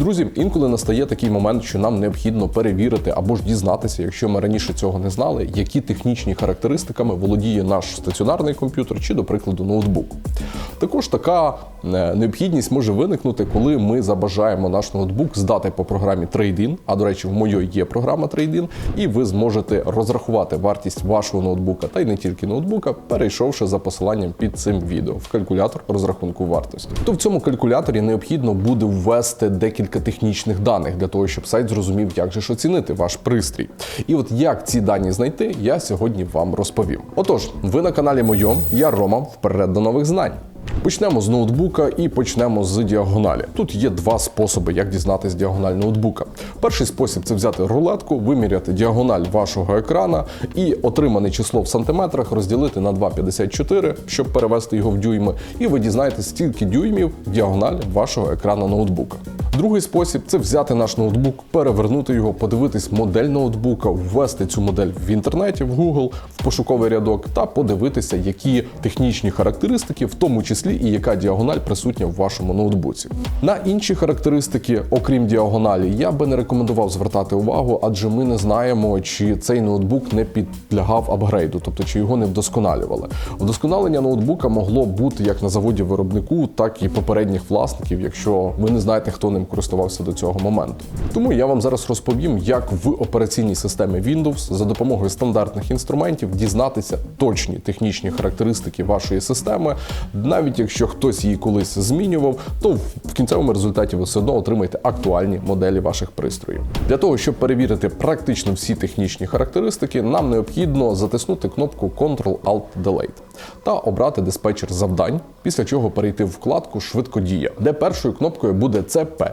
Друзі, інколи настає такий момент, що нам необхідно перевірити або ж дізнатися, якщо ми раніше цього не знали, які технічні характеристиками володіє наш стаціонарний комп'ютер чи, до прикладу, ноутбук. Також така е, необхідність може виникнути, коли ми забажаємо наш ноутбук здати по програмі Trade-in, А до речі, в моїй є програма Trade-in, і ви зможете розрахувати вартість вашого ноутбука та й не тільки ноутбука, перейшовши за посиланням під цим відео в калькулятор розрахунку вартості. То в цьому калькуляторі необхідно буде ввести декілька технічних даних для того, щоб сайт зрозумів, як же ж оцінити ваш пристрій. І от як ці дані знайти, я сьогодні вам розповім. Отож, ви на каналі Мойом, я Рома, вперед до нових знань. Почнемо з ноутбука і почнемо з діагоналі. Тут є два способи, як дізнатися діагональ ноутбука. Перший спосіб це взяти рулетку, виміряти діагональ вашого екрана і отримане число в сантиметрах розділити на 2,54, щоб перевести його в дюйми, і ви дізнаєтесь, стільки дюймів діагональ вашого екрана ноутбука. Другий спосіб це взяти наш ноутбук, перевернути його, подивитись модель ноутбука, ввести цю модель в інтернеті, в Google, в пошуковий рядок та подивитися, які технічні характеристики, в тому числі і яка діагональ присутня в вашому ноутбуці. На інші характеристики, окрім діагоналі, я би не рекомендував звертати увагу, адже ми не знаємо, чи цей ноутбук не підлягав апгрейду, тобто чи його не вдосконалювали. Вдосконалення ноутбука могло бути як на заводі виробнику, так і попередніх власників, якщо ви не знаєте, хто ним користувався до цього моменту. Тому я вам зараз розповім, як в операційній системі Windows за допомогою стандартних інструментів дізнатися точні технічні характеристики вашої системи, навіть якщо хтось її колись змінював, то в кінцевому результаті ви все одно отримаєте актуальні моделі ваших пристроїв. Для того, щоб перевірити практично всі технічні характеристики, нам необхідно затиснути кнопку Ctrl-Alt-Delete та обрати диспетчер завдань, після чого перейти в вкладку Швидкодія, де першою кнопкою буде CP.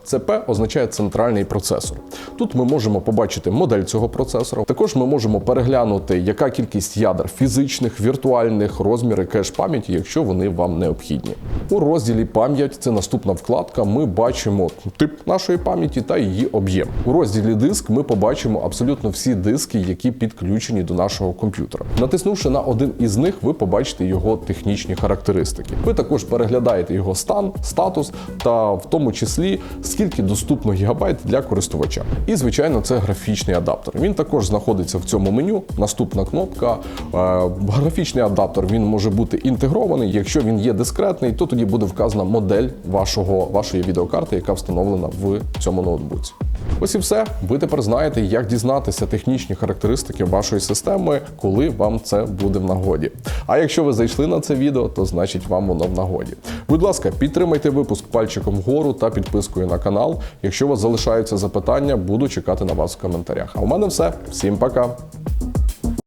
CP означає центральний процесор. Тут ми можемо побачити модель цього процесора. Також ми можемо переглянути, яка кількість ядер фізичних, віртуальних, розміри кеш пам'яті, якщо вони вам необхідні. У розділі пам'ять це наступна вкладка. Ми бачимо тип нашої пам'яті та її об'єм. У розділі диск ми побачимо абсолютно всі диски, які підключені до нашого комп'ютера. Натиснувши на один із них, ви побачите його технічні характеристики. Ви також переглядаєте його стан, статус та в тому числі скільки доступно гігабайт для користувача. І звичайно, це графічний адаптер. Він також знаходиться в цьому меню. Наступна кнопка. Е, Графічний адаптер він може бути інтегрований. Якщо він є дискретний, то тоді буде вказана модель вашого вашої відеокарти, яка встановлена в цьому ноутбуці. Ось і все. Ви тепер знаєте, як дізнатися технічні характеристики вашої системи, коли вам це буде в нагоді. А якщо ви зайшли на це відео, то значить вам воно в нагоді. Будь ласка, підтримайте випуск пальчиком вгору та підпискою на канал. Якщо у вас залишаються запитання, буду чекати на вас в коментарях. А у мене все. Всім пока!